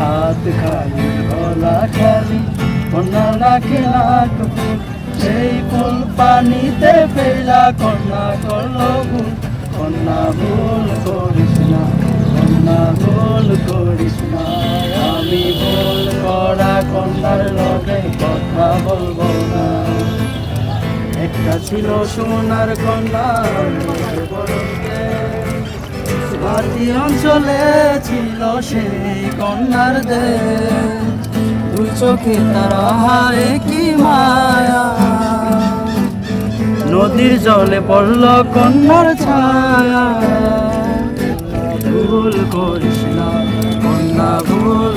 হাত খালি গলা খালি, কন্যা নাকে নাক ফুল। সেই ফুল পানিতে ফেলা কন্যা করল ভুল। কন্যা ভুল করিস না, কন্যা ভুল করিস না। আমি ভুল করা কন্যার লগে কথা বলব না। একটা ছিল সোনার কন্যা পাটি অঞ্চলে ছিল সেই কন্যার দেশ। দুই চোখে তার হারে কি মায়া। নদীর জলে পড়ল কন্যার ছায়া। ভুল করিস না, কন্যা, ভুল